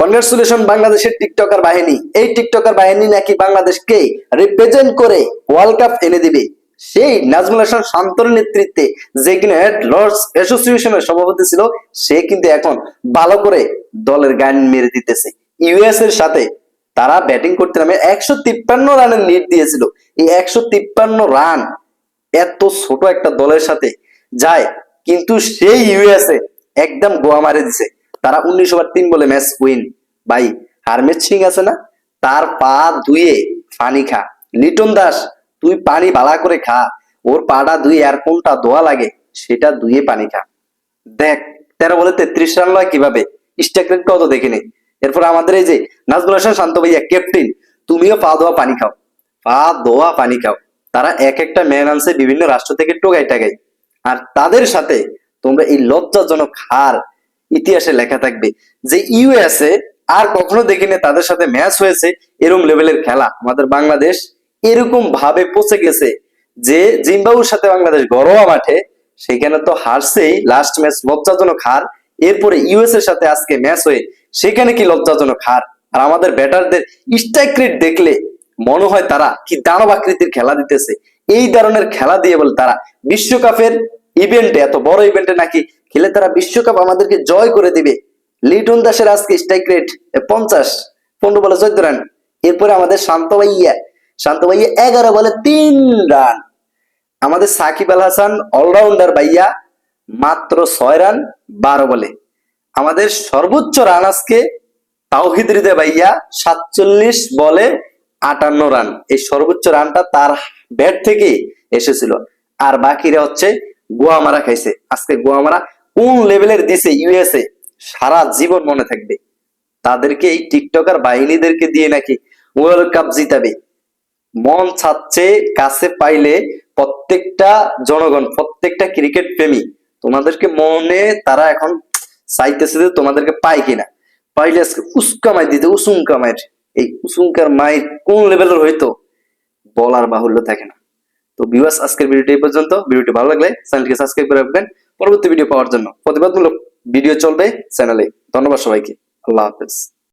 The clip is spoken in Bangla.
কনগ্রাচুলেশন বাংলাদেশের টিকটকার বাহিনী। এই টিকটকার বাহিনী নাকি বাংলাদেশকে রিপ্রেজেন্ট করে ওয়ার্ল্ড কাপ এনে দিবে? সেই নাজমুল হাসান শান্তর নেতৃত্বে যে কিনা হেড লর্ডস অ্যাসোসিয়েশনের সভাপতি ছিল, সে কিন্তু এখন ভালো করে দলের গান মেরে দিতেছে। ইউএস এর সাথে তারা ব্যাটিং করতে নামে একশো তিপ্পান্ন রানের লিড দিয়েছিল। এই একশো তিপ্পান্ন রান এত ছোট একটা দলের সাথে যায়, কিন্তু সেই ইউএসএ একদম গোয়া মারে দিছে। তারা উনিশ ওভার তিন বলে ম্যাচ উইন ভাই হারমেদ সিং আছে না? তার পা ধুয়ে পানি খা। লিটন দাস, তুই পানি ভালা করে খা। ওর পাটা ধুয়ে আর কোনটা ধোয়া লাগে, সেটা ধুয়ে পানি খা। দেখ, তেরো বলে তেত্রিশ রান লয় কীভাবে? স্ট্রাইক রেট কত দেখে নে এরপর আমাদের এই যে নাজমুল হাসান, শান্ত ভাইয়া ক্যাপ্টেন তুমিও পা ধোয়া পানি খাও। পা ধোয়া পানি খাও। তারা এক একটা ম্যান আনছে বিভিন্ন রাষ্ট্র থেকে টোগাই টাগাই আর তাদের সাথে তোমরা এই লজ্জাজনক হার ইতিহাসে লেখা থাকবে যে ইউএসএ আর কখনো দেখিনি তাদের সাথে ম্যাচ হয়েছে এরকম লেভেলের খেলা। আমাদের বাংলাদেশ এরকম ভাবে পচে গেছে যে জিম্বাবুর সাথে বাংলাদেশ ঘরোয়া মাঠে সেখানে তো হারছেই লাস্ট ম্যাচ লজ্জাজনক হার। এরপরে ইউএস এর সাথে আজকে ম্যাচ হয়ে সেখানে কি লজ্জাজনক হার? আর আমাদের ব্যাটারদের স্ট্রাইক রেট দেখলে মনে হয় তারা কি দানব আকৃতির খেলা দিতেছে। এই ধরনের খেলা দিয়ে বলে তারা। বিশ্বকাপের ইভেন্টে এত বড় ইভেন্টে নাকি খেলে তারা বিশ্বকাপ আমাদেরকে জয় করে দিবে। লিটন দাসের আজকে স্ট্রাইক রেট পঞ্চাশ, পনেরো বলে চোদ্দ রান এরপরে আমাদের শান্ত ভাইয়া শান্ত ভাইয়া এগারো বলে তিন রান আমাদের সাকিব আল হাসান অলরাউন্ডার ভাইয়া মাত্র ছয় রান বারো বলে। আমাদের সর্বোচ্চ রান আজকে তাওহিদ হৃদয় ভাইয়া সাতচল্লিশ বলে আটান্ন রান এই সর্বোচ্চ রানটা তার ব্যাট থেকে এসেছিল। আর বাকিরা হচ্ছে গোয়ামারা খাইছে। আজকে গোয়ামারা কোন লেভেলের দিছে ইউএসএ? সারা জীবন মনে থাকবে। তাদেরকে এই টিকটকার বাহিনীদেরকে দিয়ে নাকি ওয়ার্ল্ড কাপ জিতাবে। মন চাচ্ছে কাছে পাইলে প্রত্যেকটা জনগণ, প্রত্যেকটা ক্রিকেট প্রেমী, তোমাদেরকে মনে তারা এখন চাইতেছে যে তোমাদেরকে পায় কিনা। পাইলে আজকে উস্কামাই দিতে, উসুমকা মায়ের এই উসুমকার মায়ের কোন লেভেলের হয়তো বলার বাহুল্য থাকে না। তো ভিউয়ার্স আজকের ভিডিওটি এই পর্যন্ত। ভিডিওটি ভালো লাগলে চ্যানেলটিকে সাবস্ক্রাইব করে রাখবেন। পরবর্তী ভিডিও পাওয়ার জন্য প্রতিবাদমূলক ভিডিও চলবে চ্যানেলে। ধন্যবাদ সবাইকে। আল্লাহ হাফেজ।